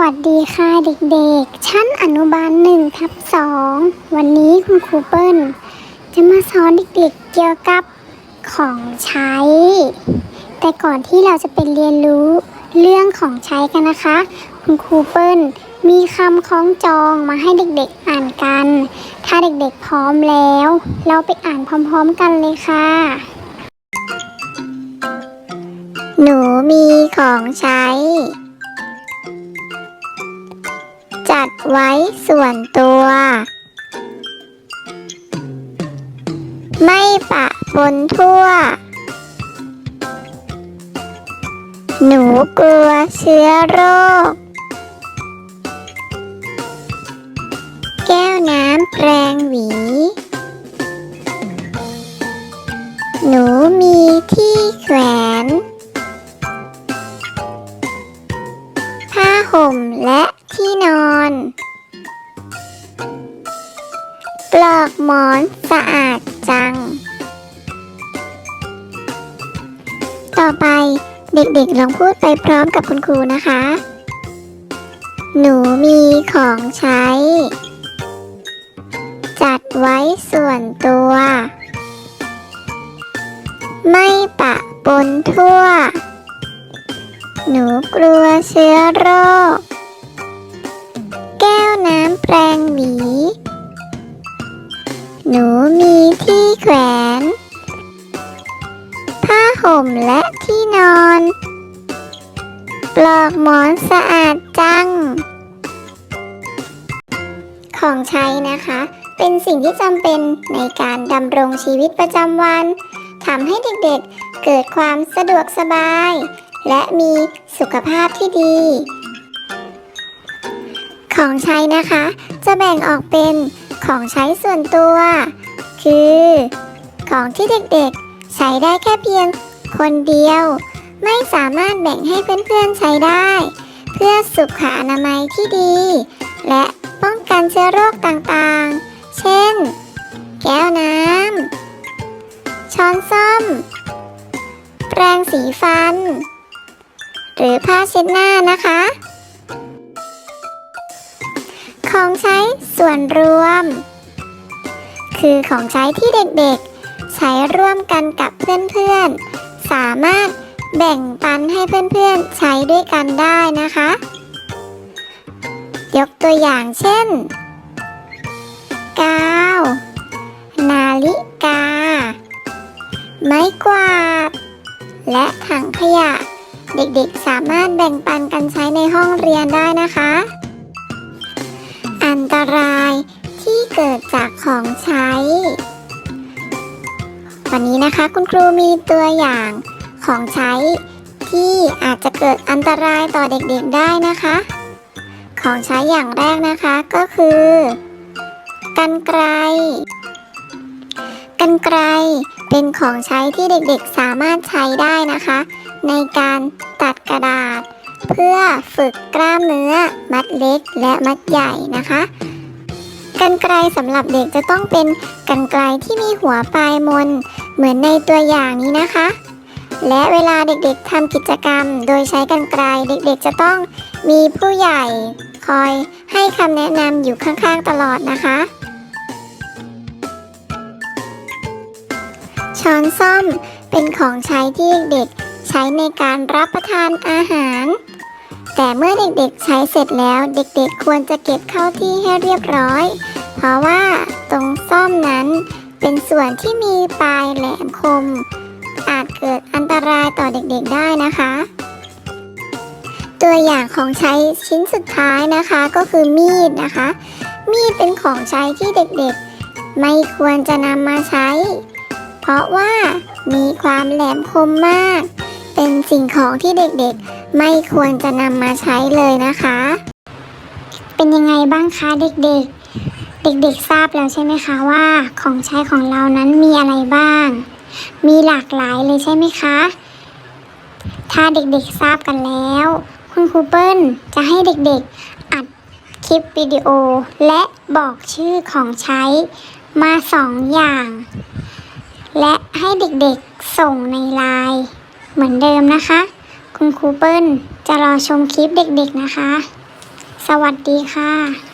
วัสดีค่ะเด็กๆ ชั้นอนุบาลหนึ่งทับสองวันนี้คุณครูเปิ้ลจะมาสอนเด็กๆเกี่ยวกับของใช้ แต่ก่อนที่เราจะไปเรียนรู้เรื่องของใช้กันนะคะ คุณครูเปิ้ลมีคำคล้องจองมาให้เด็กๆอ่านกัน ถ้าเด็กๆพร้อมแล้ว เราไปอ่านพร้อมๆกันเลยค่ะ หนูมีของใช้ ไว้ส่วนตัว ไม่ปะปนทั่ว หนูกลัวเชื้อโรค แก้วน้ำแปรงหวี หนูมีที่แขวนผ้าห่มและ ที่นอน ปลอกหมอนสะอาดจัง ต่อไปเด็กๆลองพูดไปพร้อมกับคุณครูนะคะ หนูมีของใช้ จัดไว้ส่วนตัว ไม่ปะปนทั่ว หนูกลัวเชื้อโรค แปรงหวี หนูมีที่แขวน ผ้าห่มและที่นอน ปลอกหมอนสะอาดจัง ของใช้นะคะ เป็นสิ่งที่จำเป็นในการดำรงชีวิตประจำวันทำให้เด็กๆเกิดความสะดวกสบาย และมีสุขภาพที่ดี ของใช้นะคะ จะแบ่งออกเป็นของใช้ส่วนตัว คือ ของที่เด็กๆ ใช้ได้แค่เพียงคนเดียว ไม่สามารถแบ่งให้เพื่อนๆใช้ได้ เพื่อสุขอนามัยที่ดี และป้องกันเชื้อโรคต่างๆ เช่น แก้วน้ำช้อนส้อม แปรงสีฟัน หรือผ้าเช็ดหน้านะคะ ของใช้ส่วนรวม คือของใช้ที่เด็กๆ ใช้ร่วมกันกับเพื่อนๆ สามารถแบ่งปันให้เพื่อนๆ ใช้ด้วยกันได้นะคะ ยกตัวอย่างเช่น กาว นาฬิกา ไม้กวาด และถังขยะ เด็กๆ สามารถแบ่งปันกันใช้ในห้องเรียนได้นะคะ อันตรายที่เกิดจากของใช้ วันนี้นะคะคุณครูมีตัวอย่างของใช้ ที่อาจจะเกิดอันตรายต่อเด็กๆได้นะคะ ของใช้อย่างแรกนะคะก็คือกันไกรกันไกรเป็นของใช้ที่เด็กๆสามารถใช้ได้นะคะ ในการตัดกระดาษ เพื่อฝึกกล้ามเนื้อ มัดเล็กและมัดใหญ่นะคะกันไกรสำหรับเด็กจะต้องเป็นกันไกรที่มีหัวปลายมน เหมือนในตัวอย่างนี้นะคะ และเวลาเด็กๆทำกิจกรรม โดยใช้กันไกรเด็กๆจะต้องมีผู้ใหญ่คอยให้คำแนะนำอยู่ข้างๆตลอดนะคะ ช้อนส้อมเป็นของใช้ที่เด็กๆใช้ในการรับประทานอาหาร แต่เมื่อเด็กๆใช้เสร็จแล้วเด็กๆควรจะเก็บเข้าที่ให้เรียบร้อย เพราะว่าตรงซ่อมนั้นเป็นส่วนที่มีปลายแหลมคม อาจเกิดอันตรายต่อเด็กๆได้นะคะ ตัวอย่างของใช้ชิ้นสุดท้ายนะคะก็คือมีดนะคะ มีดเป็นของใช้ที่เด็กๆ ไม่ควรจะนำมาใช้ เพราะว่ามีความแหลมคมมาก เป็นสิ่งของที่เด็กๆ ไม่ควรจะนำมาใช้เลยนะคะ เป็นยังไงบ้างคะเด็กๆ เด็กๆทราบแล้วใช่ไหมคะว่า ของใช้ของเรานั้นมีอะไรบ้าง มีหลากหลายเลยใช่ไหมคะ ถ้าเด็กๆทราบกันแล้ว คุณครูเปิ้ลจะให้เด็กๆอัดคลิปวิดีโอ และบอกชื่อของใช้มาสองอย่าง และให้เด็กๆส่งในไลน์เหมือนเดิมนะคะ คุณครูเปิ้ลจะรอชมคลิปเด็กๆนะคะ สวัสดีค่ะ